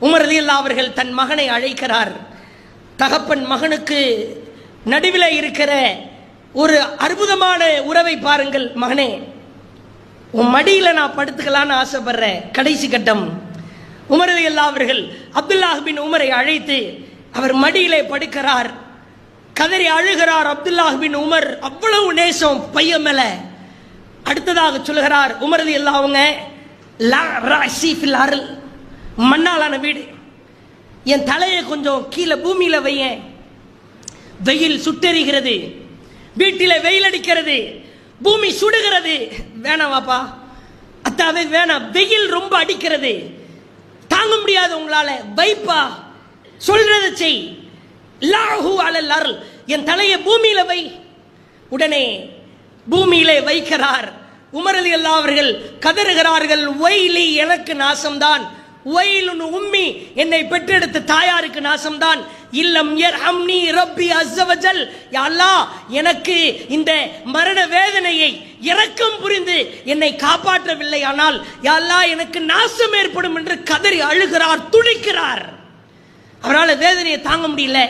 Umar அல்லா அவர்கள் தன் மகனை அழைக்கிறார். தகப்பன் மகனுக்கு நடுவில் இருக்கிற ஒரு அற்புதமான உறவை பாருங்கள் மகனே. உன் மடியில் நான் படுத்துக்கலான்னு ஆசைப்படுறேன். கடைசி கட்டம். உமர் அல்லா அவர்கள் அப்துல்லாஹிபின் உமரை அழைத்து அவர் மடியிலே படுக்கிறார். கதறி அழுகிறார் அப்துல்லாஹ்பின் உமர். அவ்வளவு நேசம் பையன் மேல. அடுத்ததாக சொல்லுகிறார் உமர் ரலியல்லா மண்ணாலான வீடு. என் தலையை கொஞ்சம் கீழே பூமியில வையேன். வெயில் சுட்டெரிகிறது. வீட்டில் வெயில் அடிக்கிறது. பூமி சுடுகிறது. வேணாம் வாப்பா. அத்தாவே வேணாம். வெயில் ரொம்ப அடிக்கிறது. தாங்க முடியாது உங்களால. வைப்பா. சொல்றத செய். லாஹு அலல் அருள் என் தலையை பூமியில வை. உடனே பூமியிலே வைக்கிறார். உமரலி அல்லா அவர்கள் கதறுகிறார்கள். ஒய்லி எனக்கு நாசம்தான். ஒயிலுன் உம்மி என்னை பெற்றெடுத்த தாயாருக்கு நாசம்தான். இல்லம் யர்ஹம்னி ரப்பி அஸ்ஸவஜல். யா எனக்கு இந்த மரண வேதனையை இறக்கம் புரிந்து என்னை காப்பாற்றவில்லை ஆனால் யா எனக்கு நாசம் ஏற்படும் என்று கதறி அழுகிறார் துடிக்கிறார். அவரால் வேதனையை தாங்க முடியல.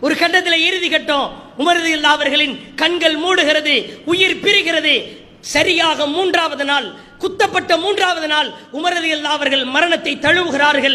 ஒரு கட்டத்தில் இறுதி கட்டம். உமரது இல்லா அவர்களின் கண்கள் மூடுகிறது உயிர் பிரிகிறது. சரியாக மூன்றாவது நாள் குத்தப்பட்ட மூன்றாவது நாள் உமரது அவர்கள் மரணத்தை தழுவுகிறார்கள்.